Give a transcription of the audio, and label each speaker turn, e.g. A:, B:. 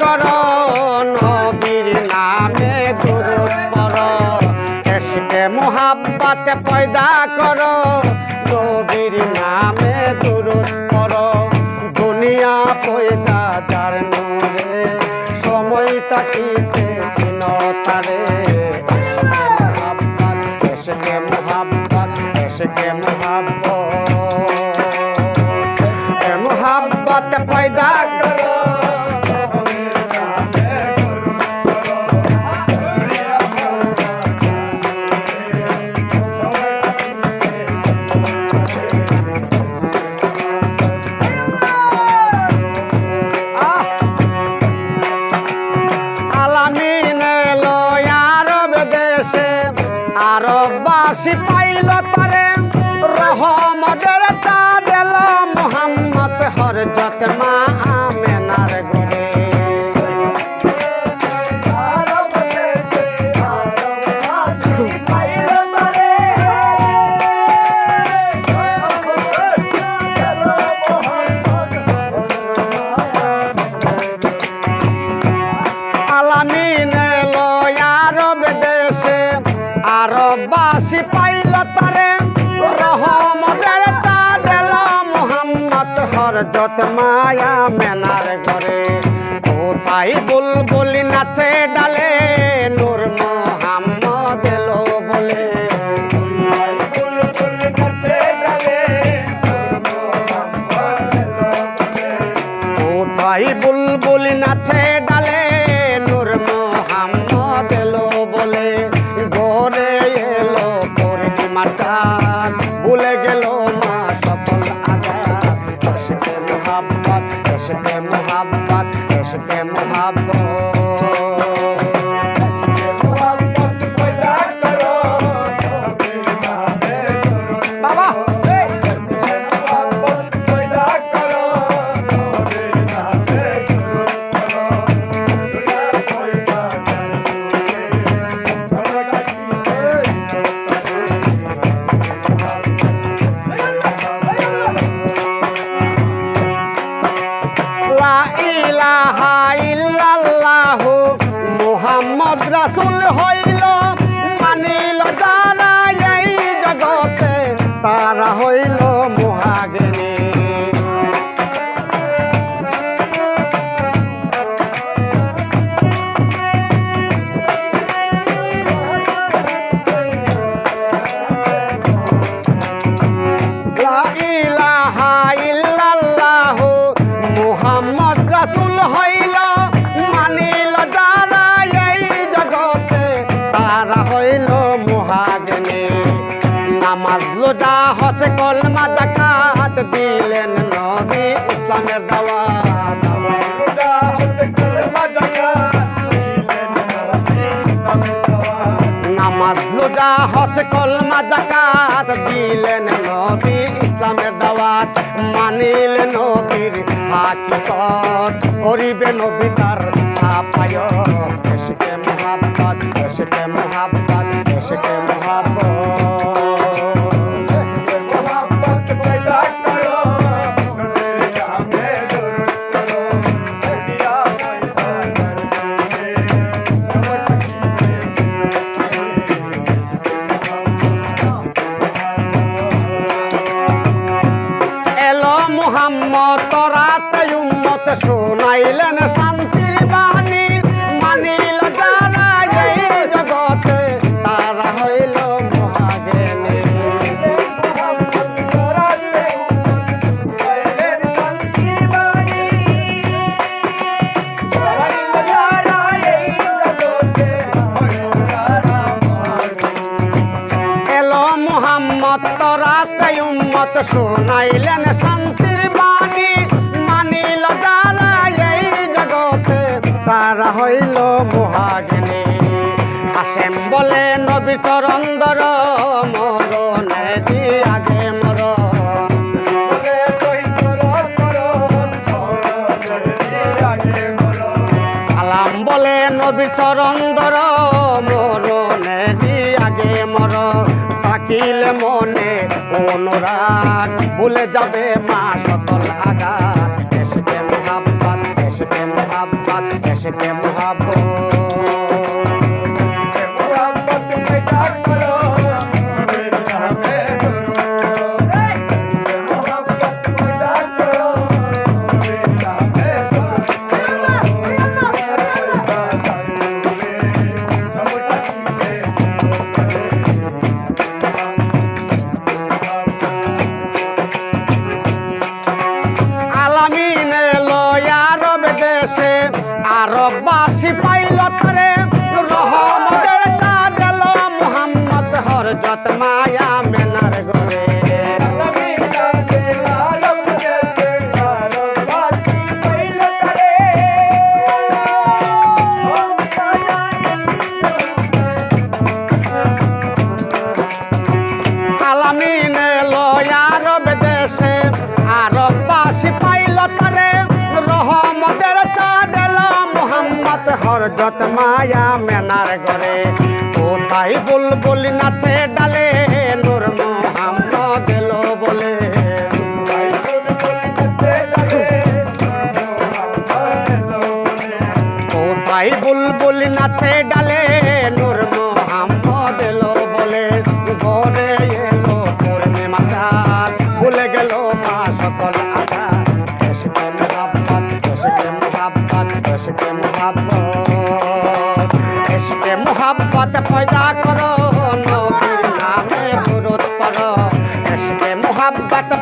A: করো, নবীর নামে দুরুদ পড়ো। এসকে মোহাব্বত পয়দা করো, নবীর নামে দুরুদ পড়ো। দুনিয়া পয়দা যার নূরে, সময় তাকিতে চিন তারে। মোহাব্বত এসকে মোহাব্বত এসকে মোহাব্বত। মোহাব্বত পয়দা করো হরজত রাসূল হইল মানিল যারা এই জগতে তারা হইল মুহাগিনী। রাসূল হইল নামাজ লোজা হস কলমা দিলেন নবী ইসলামের দাওয়াত মানিল নবীর হাকিকত করিবে নবী তার ছাপায় এলো মুহাম্মদ তরাতে উম্মত শোনাইলেন শান্তির বাণী মানিল যারা জগতে তারা হইল শোনাইলেন শান্তির ধরা হইল মহাগিনী। আসেম বলে, নবী চরন্দর চরন্দর মরণে। দি আগে মর থাকিল মনে অনুরাগ, ভুলে যাবে মা সকল দেশকে দেশকে দেশকে রব্বা বাসী পাই হরজত মায়া মেনার ঘরে। কোথায় বুলবুল নাচে ডালে বাপ বাতা